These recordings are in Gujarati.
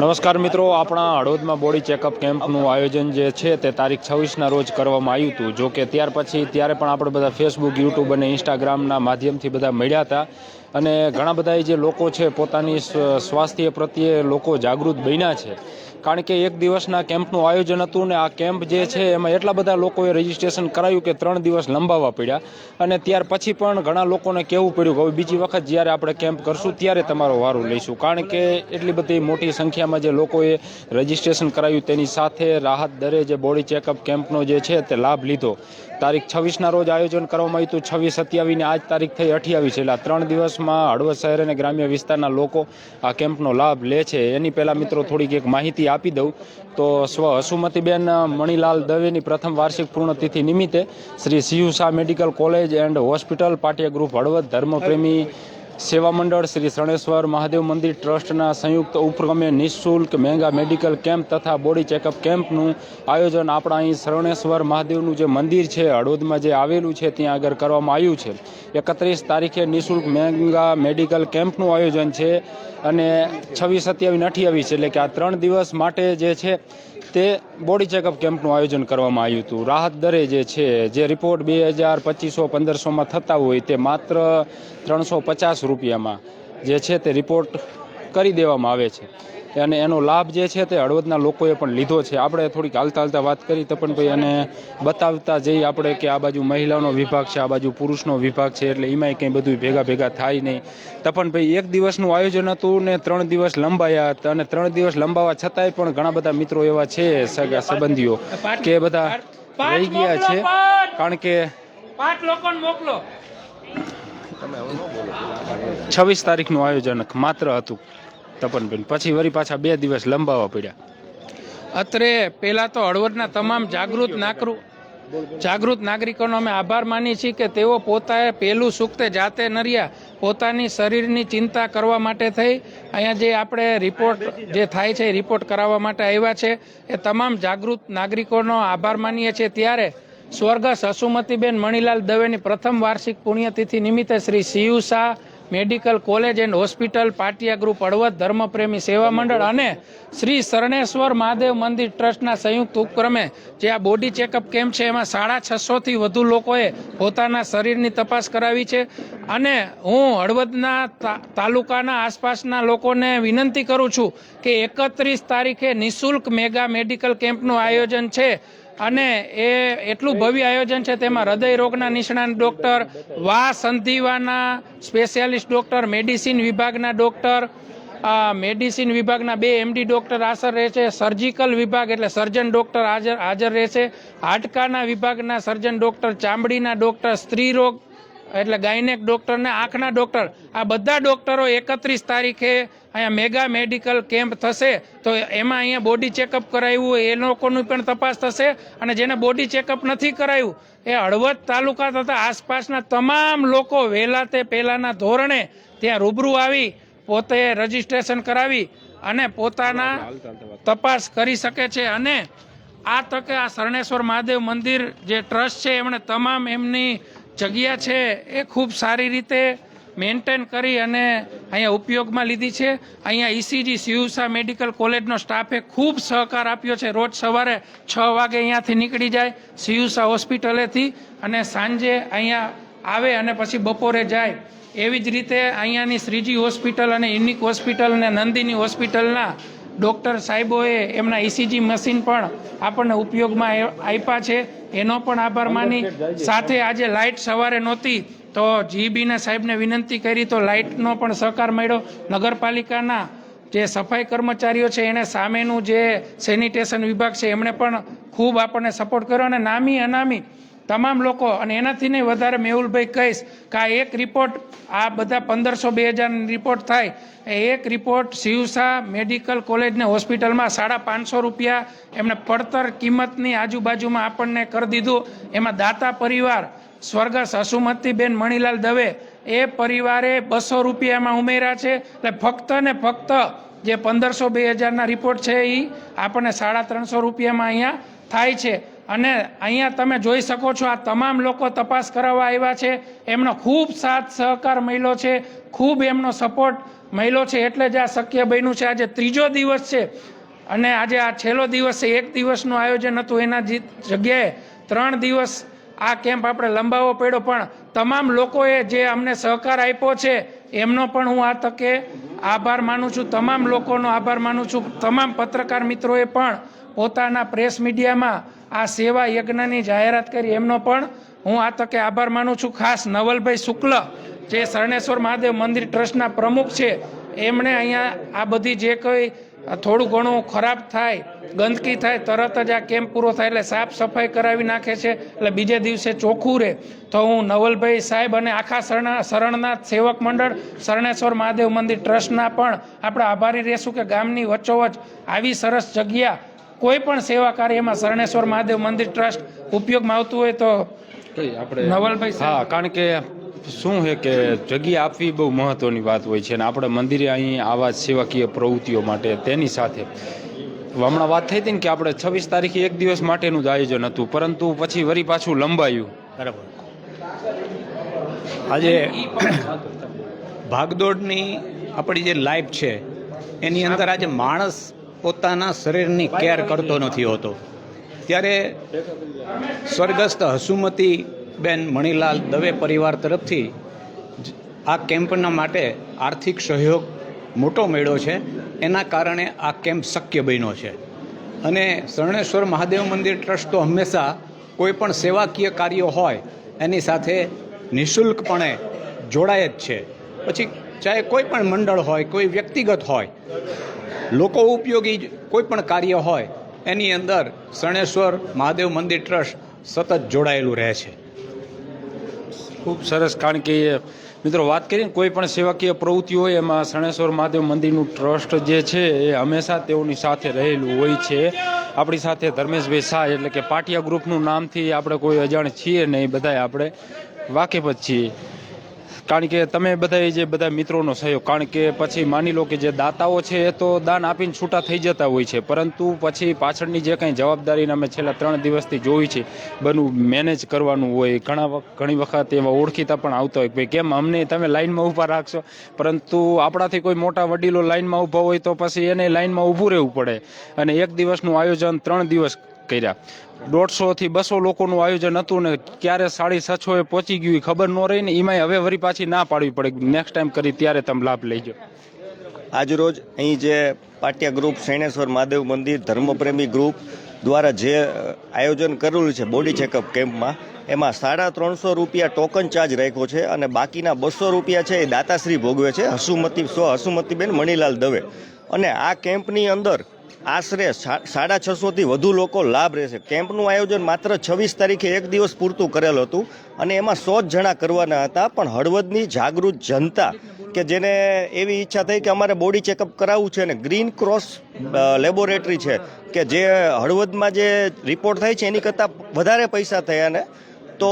નમસ્કાર મિત્રો, આપણા હળવદમાં બોડી ચેકઅપ કેમ્પનું આયોજન જે છે તે તારીખ છવ્વીસના રોજ કરવામાં આવ્યું હતું. જો કે ત્યાર પછી, ત્યારે પણ આપણે બધા ફેસબુક યુટ્યુબ અને ઇન્સ્ટાગ્રામના માધ્યમથી બધા મળ્યા હતા. અને ઘણા બધા જે લોકો છે, પોતાની સ્વ- સ્વાસ્થ્ય પ્રત્યે લોકો જાગૃત બન્યા છે. કારણ કે એક દિવસના કેમ્પનું આયોજન હતું ને આ કેમ્પ જે છે એમાં એટલા બધા લોકોએ રજીસ્ટ્રેશન કરાયું કે ત્રણ દિવસ લંબાવવા પડ્યા. અને ત્યાર પછી પણ ઘણા લોકોને કહેવું પડ્યું કે હવે બીજી વખત જ્યારે આપણે કેમ્પ કરશું ત્યારે તમારો વારો લઈશું. કારણ કે એટલી બધી મોટી સંખ્યામાં જે લોકોએ રજીસ્ટ્રેશન કરાયું તેની સાથે રાહત દરે જે બોડી ચેકઅપ કેમ્પનો જે છે તે લાભ લીધો. તારીખ છવ્વીસના રોજ આયોજન કરવામાં આવ્યું હતું. છવ્વીસ સત્યાવીસને આજ તારીખ થઈ અઠ્યાવીસ. એટલે ત્રણ દિવસમાં હળવદ શહેર અને ગ્રામ્ય વિસ્તારના લોકો આ કેમ્પનો લાભ લે છે. એની પહેલાં મિત્રો થોડીક એક માહિતી આપી દઉં. તો સ્વ હસુમતીબેન મણિલાલ દવેની પ્રથમ વાર્ષિક પૂર્ણતિથિ નિમિત્તે Shri C U Shah medical college and hospital Patia group Halvad ધર્મપ્રેમી સેવા મંડળ શ્રી શણેશ્વર મહાદેવ મંદિર ટ્રસ્ટના સંયુક્ત ઉપક્રમે નિઃશુલ્ક મેંગા મેડિકલ કેમ્પ તથા બોડી ચેકઅપ કેમ્પનું આયોજન આપણા અહીં શરણેશ્વર મહાદેવનું જે મંદિર છે, હળવદમાં જે આવેલું છે, ત્યાં આગળ કરવામાં આવ્યું છે. એકત્રીસ તારીખે નિઃશુલ્ક મેંગા મેડિકલ કેમ્પનું આયોજન છે અને છવ્વીસ સત્યાવીસ અઠ્યાવીસ એટલે કે આ ત્રણ દિવસ માટે જે છે તે બોડી ચેકઅપ કેમ્પનું આયોજન કરવામાં આવ્યું હતું. રાહત દરે જે છે, જે રિપોર્ટ બે હજાર પચીસો પંદરસોમાં થતા હોય તે માત્ર ત્રણસો પચાસ રૂપિયામાં જે છે તે રિપોર્ટ કરી દેવામાં આવે છે. અને એનો લાભ જે છે તે હળવદના લોકોએ પણ લીધો છે. આપણે થોડીક હાલતા હાલતા વાત કરી તપનભાઈ અને બતાવતા જઈએ આપણે કે આ બાજુ મહિલાનો વિભાગ છે આ બાજુ પુરુષનો વિભાગ છે એટલે એમાંય કંઈ બધું ભેગા ભેગા થાય નહીં. તપનભાઈ એક દિવસનું આયોજન હતું ને ત્રણ દિવસ લંબાયા હતા અને ત્રણ દિવસ લંબાવા છતાંય પણ ઘણા બધા મિત્રો એવા છે સગા સંબંધીઓ કે બધા રહી ગયા છે. કારણ કે પાંચ લોકોને મોકલો. છવ્વીસ તારીખનું આયોજન માત્ર હતું. તપનબેન પછી વળી પાછા બે દિવસ લંબાવા પડ્યા. અત્રે પહેલાં તો હળવદના તમામ જાગૃત નાગરુ જાગૃત નાગરિકોનો અમે આભાર માની છીએ કે તેઓ પોતાએ પહેલું સુખતે જાતે નર્યા, પોતાની શરીરની ચિંતા કરવા માટે થઈ. અહીંયા જે આપણે રિપોર્ટ જે થાય છે રિપોર્ટ કરાવવા માટે આવ્યા છે, એ તમામ જાગૃત નાગરિકોનો આભાર માનીએ છીએ. ત્યારે સ્વર્ગસ્થ હસુમતીબેન મણિલાલ દવેની પ્રથમ વાર્ષિક પુણ્યતિથિ નિમિત્તે Shri C U Shah medical college and hospital Patia group Halvad ધર્મપ્રેમી સેવા મંડળ અને શ્રી શરણેશ્વર મહાદેવ મંદિર ટ્રસ્ટના સંયુક્ત ઉપક્રમે જે આ બોડી ચેકઅપ કેમ્પ છે, એમાં સાડા છસોથી વધુ લોકોએ પોતાના શરીરની તપાસ કરાવી છે અને હું હળવદના તાલુકાના આસપાસના લોકોને વિનંતી કરું છું કે એકત્રીસ તારીખે નિઃશુલ્ક મેગા મેડિકલ કેમ્પનું આયોજન છે. અને એ એટલું ભવ્ય આયોજન છે તેમાં હૃદય રોગના નિષ્ણાત ડોક્ટર, વા સંધિવાના સ્પેશિયાલિસ્ટ ડોક્ટર, મેડિસિન વિભાગના ડોક્ટર મેડિસિન વિભાગના બે એમડી ડોક્ટર હાજર રહે છે, સર્જિકલ વિભાગ એટલે સર્જન ડોક્ટર હાજર હાજર રહેશે હાડકાના વિભાગના સર્જન ડોક્ટર, ચામડીના ડોક્ટર, સ્ત્રી રોગ એટલે ગાયનેક ડોક્ટર ને આંખના ડૉક્ટર. આ બધા ડૉક્ટરો એકત્રીસ તારીખે અહીંયા મેગા મેડિકલ કેમ્પ થશે. તો એમાં અહીંયા બોડી ચેકઅપ કરાવ્યું એ લોકોની પણ તપાસ થશે અને જેને બોડી ચેકઅપ નથી કરાયું, એ હળવદ તાલુકા તથા આસપાસના તમામ લોકો વહેલા તે પહેલાના ધોરણે ત્યાં રૂબરૂ આવી પોતે રજીસ્ટ્રેશન કરાવી અને પોતાના તપાસ કરી શકે છે. અને આ તકે આ શરણેશ્વર મહાદેવ મંદિર જે ટ્રસ્ટ છે, એમણે તમામ એમની જગ્યા છે એ ખૂબ સારી રીતે મેન્ટેન કરી અને અહીંયા ઉપયોગમાં લીધી છે. અહીંયા ઈસીજી સિયુસા મેડિકલ કોલેજનો સ્ટાફે ખૂબ સહકાર આપ્યો છે. રોજ સવારે છ વાગે અહીંયાથી નીકળી જાય સિયુસા હોસ્પિટલેથી અને સાંજે અહીંયા આવે અને પછી બપોરે જાય. એવી જ રીતે અહીંયાની શ્રીજી હોસ્પિટલ અને યુનિક હોસ્પિટલ અને નંદિની હોસ્પિટલના ડૉક્ટર સાહેબોએ એમના ઇસીજી મશીન પણ આપણને ઉપયોગમાં આપ્યા છે. એનો પણ આભાર માની. સાથે આજે લાઇટ સવારે નહોતી તો જીબીના સાહેબને વિનંતી કરી તો લાઇટનો પણ સહકાર મળ્યો. નગરપાલિકાના જે સફાઈ કર્મચારીઓ છે એને સામેનું જે સેનિટેશન વિભાગ છે એમણે પણ ખૂબ આપણને સપોર્ટ કર્યો અને નામી અનામી તમામ લોકો, અને એનાથી નહીં વધારે મેહુલભાઈ કહીશ કે આ એક રિપોર્ટ આ બધા પંદરસો બે હજાર રિપોર્ટ થાય. એ એક રિપોર્ટ શિવસા મેડિકલ કોલેજને હોસ્પિટલમાં સાડા પાંચસો રૂપિયા એમને પડતર કિંમતની આજુબાજુમાં આપણને કરી દીધું. એમાં દાતા પરિવાર, સ્વર્ગસ્થ હસુમતીબેન મણિલાલ દવે, એ પરિવારે બસો રૂપિયામાં ઉમેર્યા છે. એટલે ફક્ત ને ફક્ત જે પંદરસો બે હજારના રિપોર્ટ છે એ આપણને સાડા ત્રણસો રૂપિયામાં અહીંયા થાય છે. અને અહીંયા તમે જોઈ શકો છો આ તમામ લોકો તપાસ કરાવવા આવ્યા છે. એમનો ખૂબ સાથ સહકાર મળ્યો છે. ખૂબ એમનો સપોર્ટ મળ્યો છે એટલે જ આ શક્ય બન્યું છે. આજે ત્રીજો દિવસ છે અને આજે આ છેલ્લો દિવસ છે એક દિવસનું આયોજન હતું. એના જગ્યાએ ત્રણ દિવસ આ કેમ્પ આપણે લંબાવવો પડ્યો. પણ તમામ લોકોએ જે અમને સહકાર આપ્યો છે એમનો પણ હું આ તકે આભાર માનું છું. તમામ લોકોનો આભાર માનું છું. તમામ પત્રકાર મિત્રોએ પણ પોતાના પ્રેસ મીડિયામાં આ સેવા યજ્ઞની જાહેરાત કરી. એમનો પણ હું આ તકે આભાર માનું છું. ખાસ નવલભાઈ શુક્લ, જે શરણેશ્વર મહાદેવ મંદિર ટ્રસ્ટના પ્રમુખ છે, એમણે અહીંયા આ બધી જે કંઈ થોડું ઘણું ખરાબ થાય, ગંદકી થાય, તરત જ આ કેમ્પ પૂરો થાય એટલે સાફ સફાઈ કરાવી નાખે છે. એટલે બીજે દિવસે ચોખ્ખું રહે. તો હું નવલભાઈ સાહેબ અને આખા શરણા, શરણનાથ સેવક મંડળ, શરણેશ્વર મહાદેવ મંદિર ટ્રસ્ટના પણ આપણે આભારી રહેશું કે ગામની વચ્ચોવચ આવી સરસ જગ્યા કોઈ પણ સેવા કાર્યમાં શરણેશ્વર મહાદેવ મંદિર ટ્રસ્ટ ઉપયોગમાં આવતું હોય તો આપણે નવલભાઈ હા કારણ કે શું છે કે જગ્યા આપવી બહુ મહત્વની વાત હોય છે અને આપણે મંદિરે અહીં આવા સેવાકીય પ્રવૃત્તિઓ માટે તેની સાથે હમણાં વાત થઈ હતી ને કે આપણે છવ્વીસ તારીખે એક દિવસ માટેનું જ આયોજન હતું પરંતુ પછી વરી પાછું લંબાયું. બરાબર. આજે ભાગદોડની આપણી જે લાઈફ છે એની અંદર આજે માણસ પોતાના શરીરની કેર કરતો નથી હોતો. ત્યારે સ્વર્ગસ્થ હસુમતી બેન મણિલાલ દવે પરિવાર તરફથી આ કેમ્પના માટે આર્થિક સહયોગ મોટો મળ્યો છે. એના કારણે આ કેમ્પ શક્ય બન્યો છે. અને શરણેશ્વર મહાદેવ મંદિર ટ્રસ્ટ તો હંમેશા કોઈ પણ સેવાકીય કાર્યો હોય, એની સાથે નિઃશુલ્કપણે જોડાય જ છે. પછી ચાહે કોઈ પણ મંડળ હોય, કોઈ વ્યક્તિગત હોય લોકો ઉપયોગી કોઈ પણ કાર્ય હોય, એની અંદર શરણેશ્વર મહાદેવ મંદિર ટ્રસ્ટ સતત જોડાયેલું રહે છે. ખૂબ સરસ, કારણ કે મિત્રો, વાત કરીને કોઈ પણ સેવાકીય પ્રવૃત્તિ હોય, એમાં શરણેશ્વર મહાદેવ મંદિરનું ટ્રસ્ટ જે છે, એ હંમેશા તેઓની સાથે રહેલું હોય છે. આપણી સાથે ધર્મેશભાઈ શાહ, એટલે કે પાટિયા ગ્રુપનું નામથી આપણે કોઈ અજાણ છીએ નહીં, બધાય આપણે વાકેફ જ છીએ. કારણ કે તમે બધા જે બધા મિત્રોનો સહયોગ, કારણ કે પછી માની લો કે જે દાતાઓ છે એ તો દાન આપીને છૂટા થઈ જતા હોય છે. પરંતુ પછી પાછળની જે કંઈ જવાબદારીને અમે છેલ્લા ત્રણ દિવસથી જોઈ છે બનવું મેનેજ કરવાનું હોય, ઘણા ઘણી વખત એવા ઓળખીતા પણ આવતા હોય ભાઈ કેમ અમને તમે લાઇનમાં ઊભા રાખશો? પરંતુ આપણાથી કોઈ મોટા વડીલો લાઈનમાં ઊભા હોય તો પછી એને લાઇનમાં ઊભું રહેવું પડે. અને એક દિવસનું આયોજન ત્રણ દિવસ કર્યા. દોઢસોથી બસો લોકોનું આયોજન હતું ને ક્યારે સાડી છસો એ પહોંચી ગયું ખબર ન રહી ને એમાંય હવે વરી પાછી ના પાડવી પડે. નેક્સ્ટ ટાઈમ કરી ત્યારે તમે લાભ લેજો. આજરોજ અહીં જે પાટિયા ગ્રુપ, શૈણેશ્વર મહાદેવ મંદિર, ધર્મપ્રેમી ગ્રુપ દ્વારા જે આયોજન કરેલું છે બોડી ચેકઅપ કેમ્પમાં, એમાં સાડા ત્રણસો રૂપિયા ટોકન ચાર્જ રાખ્યો છે અને બાકીના બસો રૂપિયા છે એ દાતાશ્રી ભોગવે છે હસુમતી સો હસુમતીબેન મણીલાલ દવે. અને આ કેમ્પની અંદર આશરે સાડા છસોથી વધુ લોકો લાભ રહેશે. કેમ્પનું આયોજન માત્ર છવ્વીસ તારીખે એક દિવસ પૂરતું કરેલ હતું અને એમાં સો જ જણા કરવાના હતા, પણ હળવદની જાગૃત જનતા કે જેને એવી ઈચ્છા થઈ કે અમારે બોડી ચેકઅપ કરાવવું છે અને ગ્રીન ક્રોસ લેબોરેટરી છે કે જે હળવદમાં જે રિપોર્ટ થાય છે એની કરતાં વધારે પૈસા થયા ને, તો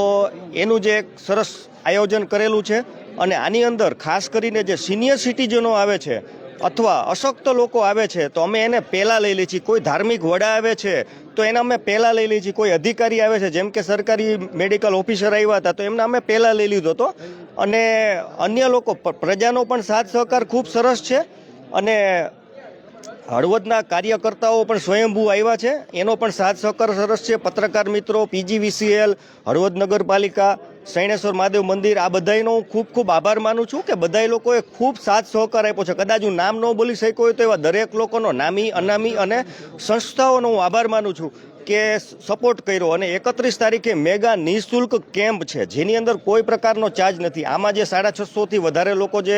એનું જે એક સરસ આયોજન કરેલું છે અને આની અંદર ખાસ કરીને જે સિનિયર સિટીઝનો આવે છે અથવા અશક્ત લોકો આવે છે, તો અમે એને પહેલાં લઈ લઈએ છીએ કોઈ ધાર્મિક વડા આવે છે, તો એને અમે પહેલાં લઈ લઈએ છીએ કોઈ અધિકારી આવે છે, જેમ કે સરકારી મેડિકલ ઓફિસર આવ્યા હતા, તો એમને અમે પહેલાં લઈ લીધો હતો. અને અન્ય લોકો પ્રજાનો પણ સાથ સહકાર ખૂબ સરસ છે. અને હળવદના કાર્યકર્તાઓ પણ સ્વયંભૂ આવ્યા છે. એનો પણ સાથ સહકાર સરસ છે. પત્રકાર મિત્રો, પીજીવીસીએલ, હળવદ નગરપાલિકા શૈણેશ્વર મહાદેવ મંદિર, આ બધાયનો હું ખૂબ ખૂબ આભાર માનું છું કે બધા લોકોએ ખૂબ સાથ સહકાર આપ્યો છે. કદાચ હું નામ ન બોલી શક્યો હોય તો એવા દરેક લોકોનો નામી, અનામી અને સંસ્થાઓનો હું આભાર માનું છું કે સપોર્ટ કર્યો અને એકત્રીસ તારીખે મેગા નિઃશુલ્ક કેમ્પ છે, જેની અંદર કોઈ પ્રકારનો ચાર્જ નથી. આમાં જે સાડા છસોથી વધારે લોકો જે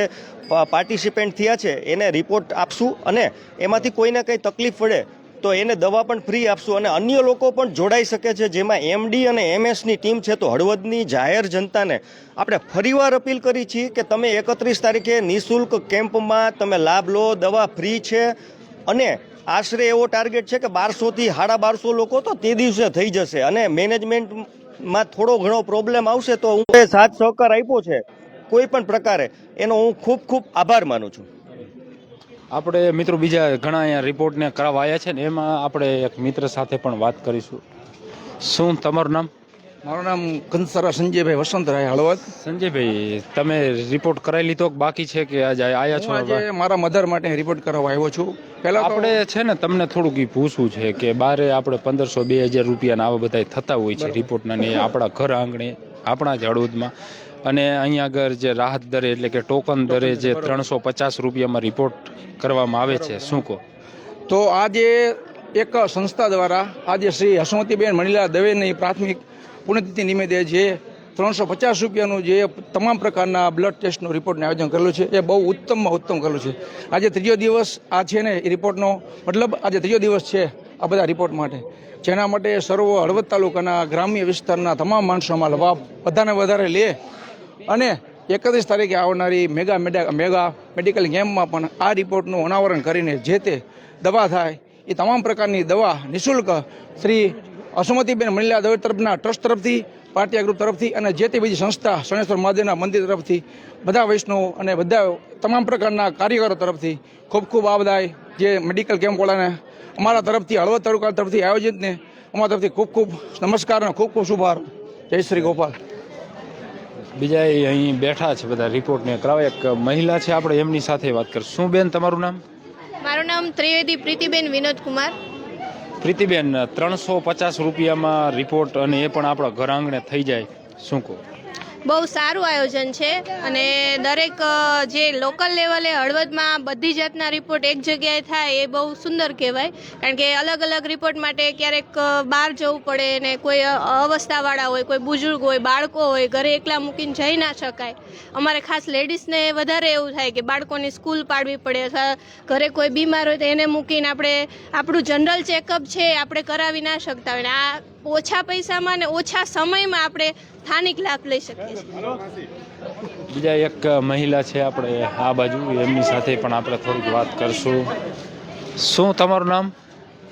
પાર્ટિસિપેન્ટ થયા છે, એને રિપોર્ટ આપશું અને એમાંથી કોઈને કંઈ તકલીફ પડે તો એને દવા પણ ફ્રી આપશું અને અન્ય લોકો પણ જોડાઈ શકે છે. જેમાં એમડી અને એમએસની ટીમ છે, તો હળવદની જાહેર જનતાને આપણે ફરીવાર અપીલ કરી છીએ કે તમે એકત્રીસ તારીખે નિઃશુલ્ક કેમ્પમાં તમે લાભ લો, દવા ફ્રી છે અને આશરે એવો ટાર્ગેટ છે કે બારસોથી સાડા બારસો લોકો તો તે દિવસે થઈ જશે અને મેનેજમેન્ટમાં થોડો ઘણો પ્રોબ્લેમ આવશે તો હું સાથ સહકાર આપ્યો છે કોઈ પણ પ્રકારે. એનો હું ખૂબ ખૂબ આભાર માનું છું. આપણે મિત્રો બીજા ઘણા અહીંયા રિપોર્ટને કરાવવા આવ્યા છે ને એમાં આપણે એક મિત્ર સાથે પણ વાત કરીશું. શું તમારું નામ? મારું નામ કંસારા સંજયભાઈ વસંતરાય હળવદ. સંજયભાઈ તમે રિપોર્ટ કરાવી લીધો બાકી છે કે આજે આયા છો? આજે મારા મધર માટે રિપોર્ટ કરવા આવ્યો છું. પહેલા આપણે છે ને તમને થોડુંક એ પૂછવું છે કે બારે આપણે પંદરસો બે હજાર રૂપિયાના આવા બધા થતા હોય છે રિપોર્ટના ને આપણા ઘર આંગણે આપણા જ હળવદમાં. અને અહીંયા આગળ જે રાહત દરે એટલે કે ટોકન દરે જે ત્રણસો પચાસ રૂપિયામાં રિપોર્ટ કરવામાં આવે છે. શું કહો? તો આજે એક સંસ્થા દ્વારા આજે શ્રી હસમતીબેન મણીલાલ દવેની પ્રાથમિક પુણ્યતિથિ નિમિત્તે જે ત્રણસો પચાસ રૂપિયાનું જે તમામ પ્રકારના બ્લડ ટેસ્ટનું રિપોર્ટનું આયોજન કરેલું છે એ બહુ ઉત્તમમાં ઉત્તમ કરેલું છે. આજે ત્રીજો દિવસ આ છે ને એ રિપોર્ટનો મતલબ આજે ત્રીજો દિવસ છે આ બધા રિપોર્ટ માટે. જેના માટે સર્વ હળવદ તાલુકાના ગ્રામ્ય વિસ્તારના તમામ માણસોમાં લાભ વધારે વધારે લે અને એકત્રીસ તારીખે આવનારી મેગા મેગા મેડિકલ કેમ્પમાં પણ આ રિપોર્ટનું અનાવરણ કરીને જે તે દવા થાય, એ તમામ પ્રકારની દવા નિઃશુલ્ક શ્રી અસુમતીબેન મહિલા દવે તરફના ટ્રસ્ટ તરફથી, પાટિયા ગ્રુપ તરફથી અને જે તે બીજી સંસ્થા શનેશ્વર મહાદેવના મંદિર તરફથી, બધા વૈષ્ણવ અને બધા તમામ પ્રકારના કાર્યકરો તરફથી ખૂબ ખૂબ આ જે મેડિકલ કેમ્પવાળાને અમારા તરફથી, હળવદ તાલુકા તરફથી આયોજિતને અમારા તરફથી ખૂબ ખૂબ નમસ્કાર અને ખૂબ ખૂબ શુભારંભ. જય શ્રી ગોપાલ. બીજા એ અહીં બેઠા છે બધા રિપોર્ટને કરાવે. એક મહિલા છે આપણે એમની સાથે વાત કરીશું. શું બેન તમારું નામ? મારું નામ ત્રિવેદી પ્રીતિબેન વિનોદ કુમાર. પ્રીતિબેન ત્રણસો પચાસ રૂપિયામાં રિપોર્ટ અને એ પણ આપણા ઘર આંગણે થઈ જાય. શું કહો? બહુ સારું આયોજન છે અને દરેક જે લોકલ લેવલે હળવદમાં બધી જાતના રિપોર્ટ એક જગ્યાએ થાય એ બહુ સુંદર કહેવાય. કારણ કે અલગ અલગ રિપોર્ટ માટે ક્યારેક બહાર જવું પડે ને કોઈ અવસ્થાવાળા હોય, કોઈ બુઝુર્ગ હોય, બાળકો હોય, ઘરે એકલા મૂકીને જઈ ના શકાય. અમારે ખાસ લેડીઝને વધારે એવું થાય કે બાળકોની સ્કૂલ પાડવી પડે અથવા ઘરે કોઈ બીમાર હોય તો એને મૂકીને આપણે, આપણું જનરલ ચેકઅપ છે આપણે કરાવી ના શકતા હોય. ને આ ઓછા પૈસામાં ને ઓછા સમયમાં આપણે સ્થાનિક લાભ લઈ શકીએ છીએ. બીજા એક મહિલા છે આપણે આ બાજુ એમની સાથે પણ આપણે થોડીક વાત કરશું. શું તમારું નામ?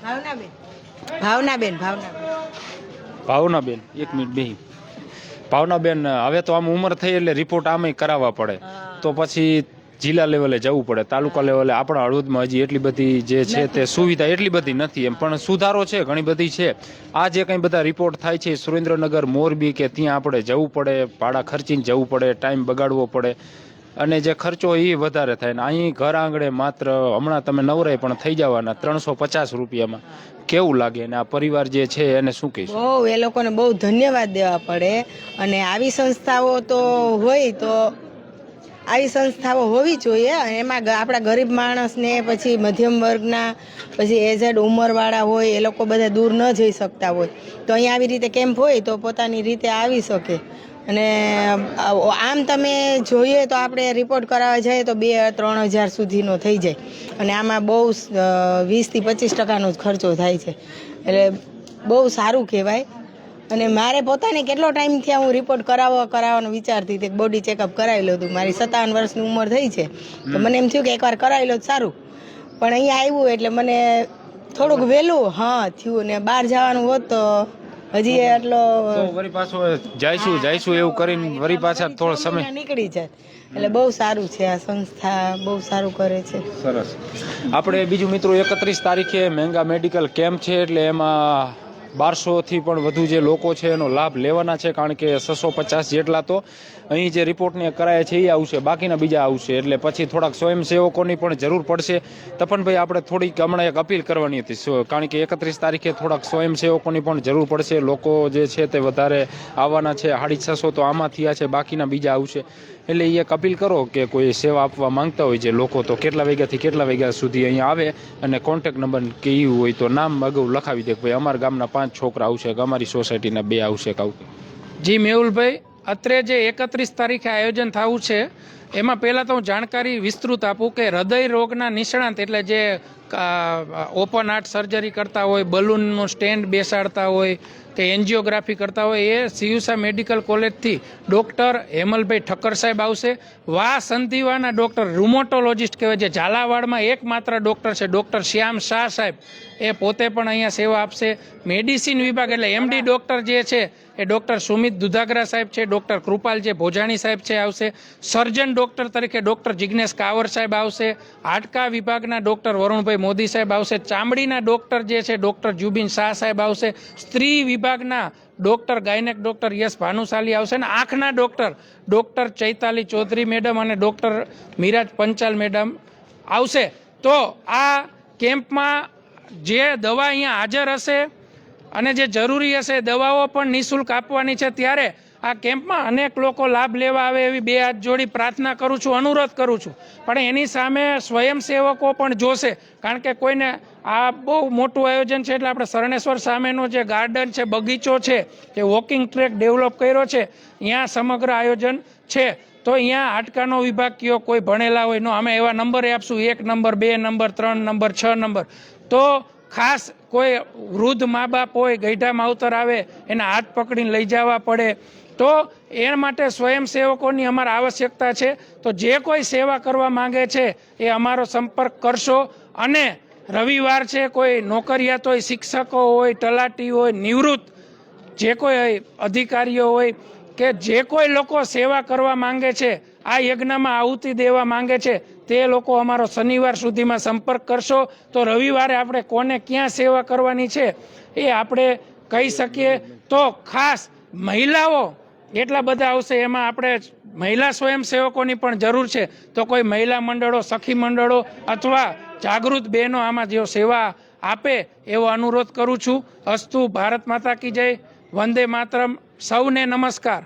ભાવનાબેન. ભાવનાબેન ભાવનાબેન. ભાવનાબેન એક મિનિટ બેહી. ભાવનાબેન હવે તો આમ ઉંમર થઈ એટલે રિપોર્ટ આમે કરાવવા પડે. તો પછી જિલ્લા લેવલે જવું પડે તાલુકા લેવલે આપણા હળવદમાં હજી એટલી બધી જે છે તે સુવિધા એટલી બધી નથી એમ પણ સુધારો છે ઘણી બધી છે. આ જે કંઈ બધા રિપોર્ટ થાય છે સુરેન્દ્રનગર મોરબી કે ત્યાં આપણે જવું પડે ભાડા ખર્ચીને જવું પડે ટાઈમ બગાડવો પડે અને જે ખર્ચો એ વધારે થાય. ને અહીં ઘર આંગણે માત્ર હમણાં તમે નવરાય પણ થઈ જવાના ત્રણસો પચાસ રૂપિયામાં. કેવું લાગે ને આ પરિવાર જે છે એને શું કહીશ? બહુ એ લોકોને બહુ ધન્યવાદ દેવા પડે. અને આવી સંસ્થાઓ તો હોય તો આવી સંસ્થાઓ હોવી જોઈએ. એમાં આપણા ગરીબ માણસને પછી મધ્યમ વર્ગના, પછી એઝેડ ઉંમરવાળા હોય, એ લોકો બધા દૂર ન જઈ શકતા હોય. તો અહીંયા આવી રીતે કેમ્પ હોય તો પોતાની રીતે આવી શકે. અને આમ તમે જોઈએ તો આપણે રિપોર્ટ કરાવવા જઈએ તો બે ત્રણ હજાર સુધીનો થઈ જાય. અને આમાં બહુ વીસથી પચીસ ટકાનો જ ખર્ચો થાય છે. એટલે બહુ સારું કહેવાય. અને મારે પોતાને કેટલો ટાઈમ થયા હું રિપોર્ટ કરાવવા કરાવવાનો વિચારતી હતી બોડી ચેકઅપ કરાવી લો હતું. મારી સત્તાવન વર્ષની ઉંમર થઈ છે. તો મને એમ થયું કે એકવાર કરાવી લો સારું. પણ અહીંયા આવ્યું એટલે મને થોડુંક વહેલું હા થયું. ને બહાર જવાનું હોત તો હજી એટલો વરી પાછો જઈશું જઈશું એવું કરીને વરી પાછા થોડો સમય. નીકળી જાય. એટલે બહુ સારું છે આ સંસ્થા બહુ સારું કરે છે. સરસ. આપણે બીજું મિત્રો એકત્રીસ તારીખે મેંગા મેડિકલ કેમ્પ છે એટલે એમાં બારસોથી પણ વધુ જે લોકો છે એનો લાભ લેવાના છે, કારણ કે છસો પચાસ જેટલા તો અહીં જે રિપોર્ટને કરાયા છે, એ આવશે, બાકીના બીજા આવશે. એટલે પછી થોડાક સ્વયંસેવકોની પણ જરૂર પડશે. તપનભાઈ, આપણે થોડીક હમણાં એક અપીલ કરવાની હતી. કારણ કે એકત્રીસ તારીખે થોડાક સ્વયંસેવકોની પણ જરૂર પડશે. લોકો જે છે તે વધારે આવવાના છે. સાડી છસો તો આમાં થયા છે, બાકીના બીજા આવશે. એટલે એ એક કરો કે કોઈ સેવા આપવા માંગતા હોય જે લોકો તો કેટલા વાગ્યાથી કેટલા વાગ્યા સુધી અહીંયા આવે અને કોન્ટેક નંબર કે એવું હોય તો નામ અગાઉ લખાવી દે કે ભાઈ અમારા ગામના પાંચ છોકરા આવશે, કે અમારી સોસાયટીના બે આવશે કે આવું જી, મેહુલભાઈ, અત્રે જે એકત્રીસ તારીખે આયોજન થવું છે, એમાં પહેલાં તો હું જાણકારી વિસ્તૃત આપું કે હૃદય રોગના નિષ્ણાંત એટલે જે ઓપન હાર્ટ સર્જરી કરતા હોય બલૂનનું સ્ટેન્ડ બેસાડતા હોય કે એન્જિયોગ્રાફી કરતા હોય એ સિયુસા મેડિકલ કોલેજથી ડૉક્ટર હેમલભાઈ ઠક્કર સાહેબ આવશે. વા સંધિવાના ડૉક્ટર રૂમોટોલોજિસ્ટ કહેવાય જે ઝાલાવાડમાં એકમાત્ર ડૉક્ટર છે, ડૉક્ટર શ્યામ શાહ સાહેબ. એ પોતે પણ અહીંયા સેવા આપશે. મેડિસિન વિભાગ એટલે એમડી ડૉક્ટર જે છે એ ડૉક્ટર સુમિત દુધાગરા સાહેબ છે, ડૉક્ટર કૃપાલ જે ભોજાણી સાહેબ છે, આવશે. સર્જન ડૉક્ટર તરીકે ડૉક્ટર જિજ્ઞેશ કાવર સાહેબ આવશે. હાડકા વિભાગના ડૉક્ટર વરુણભાઈ મોદી સાહેબ આવશે. ચામડીના ડૉક્ટર જે છે, ડૉક્ટર જુબિન શાહ સાહેબ આવશે. સ્ત્રી વિભાગના doctor gynaec doctor Yash Bhanushali આવશે. અને આંખના doctor doctor Chaitali Chaudhary madam અને ડૉક્ટર મિરાજ પંચાલ મેડમ આવશે. તો આ કેમ્પમાં જે દવા અહીંયા હાજર હશે અને જે જરૂરી હશે દવાઓ પણ નિઃશુલ્ક આપવાની છે. ત્યારે આ કેમ્પમાં અનેક લોકો લાભ લેવા આવે એવી બે હાથ જોડી પ્રાર્થના કરું છું, અનુરોધ કરું છું. પણ એની સામે સ્વયંસેવકો પણ જોશે, કારણ કે કોઈને આ બહુ મોટું આયોજન છે એટલે આપણે શરણેશ્વર સામેનો જે ગાર્ડન છે, બગીચો છે જે વોકિંગ ટ્રેક ડેવલપ કર્યો છે અહીંયા સમગ્ર આયોજન છે. તો અહીંયા હાડકાનો વિભાગ કયો, કોઈ ભણેલા હોય નો અમે એવા નંબરે આપશું, એક નંબર, બે નંબર, ત્રણ નંબર, છ નંબર. તો ખાસ કોઈ વૃદ્ધ મા બાપ હોય ગઈઢા માવતર આવે, એના હાથ પકડીને લઈ જવા પડે, તો એ માટે સ્વયંસેવકોની અમારે આવશ્યકતા છે. તો જે કોઈ સેવા કરવા માંગે છે, એ અમારો સંપર્ક કરશો. અને રવિવાર છે, કોઈ નોકરિયાત હોય, શિક્ષકો હોય, તલાટી હોય, નિવૃત્ત, જે કોઈ અધિકારીઓ હોય, કે જે કોઈ લોકો સેવા કરવા માંગે છે, આ યજ્ઞમાં આહુતિ દેવા માંગે છે તે લોકો અમારો શનિવાર સુધીમાં સંપર્ક કરશો તો રવિવારે આપણે કોને ક્યાં સેવા કરવાની છે એ આપણે કહી શકીએ. તો ખાસ મહિલાઓ એટલા બધા આવશે, એમાં આપણે મહિલા સ્વયંસેવકોની પણ જરૂર છે. તો કોઈ મહિલા મંડળો, સખી મંડળો અથવા જાગૃત બહેનો આમાં જેઓ સેવા આપે એવો અનુરોધ કરું છું. અસ્તુ ભારત માતા કી જય. વંદે માતરમ. સૌને નમસ્કાર.